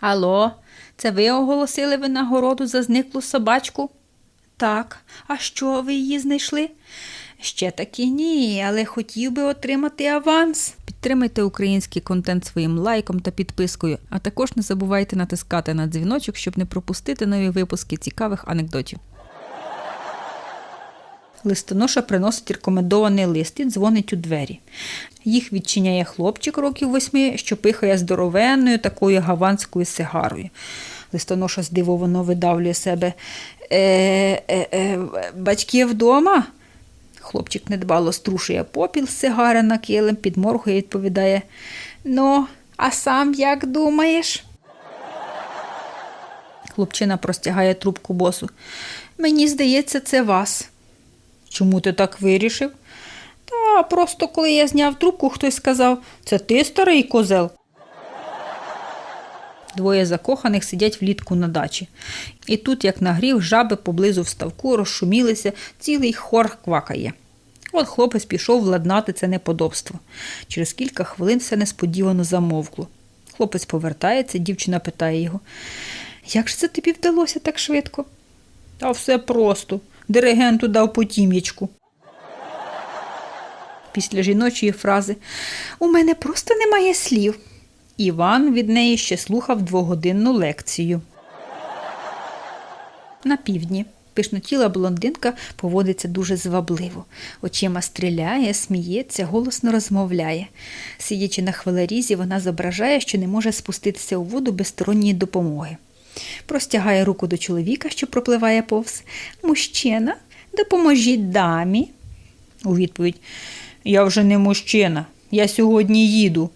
Алло, це ви оголосили винагороду за зниклу собачку? Так, а що ви її знайшли? Ще таки ні, але хотів би отримати аванс. Підтримайте український контент своїм лайком та підпискою, а також не забувайте натискати на дзвіночок, щоб не пропустити нові випуски цікавих анекдотів. Листоноша приносить рекомендований лист і дзвонить у двері. Їх відчиняє хлопчик років восьми, що пихає здоровенною такою гаванською сигарою. Листоноша здивовано видавлює себе. Е, е, е, батьки вдома? Хлопчик недбало струшує попіл з сигари на килим, підморгує і відповідає: Ну, а сам як думаєш? Хлопчина простягає трубку босу. Мені здається, це вас. Чому ти так вирішив? Та просто коли я зняв трубку, хтось сказав, це ти старий козел. Двоє закоханих сидять влітку на дачі. І тут, як нагрів, жаби поблизу в ставку розшумілися, цілий хор квакає. От хлопець пішов владнати це неподобство. Через кілька хвилин все несподівано замовкло. Хлопець повертається, дівчина питає його: Як ж це тобі вдалося так швидко? Та все просто. Диригенту дав потім'ячку. Після жіночої фрази У мене просто немає слів. Іван від неї ще слухав двогодинну лекцію. На півдні пишнотіла блондинка поводиться дуже звабливо. Очима стріляє, сміється, голосно розмовляє. Сидячи на хвилерізі, вона зображає, що не може спуститися у воду без сторонньої допомоги. Простягає руку до чоловіка, що пропливає повз. Мужчина, допоможіть дамі. У відповідь Я вже не мужчина, я сьогодні їду.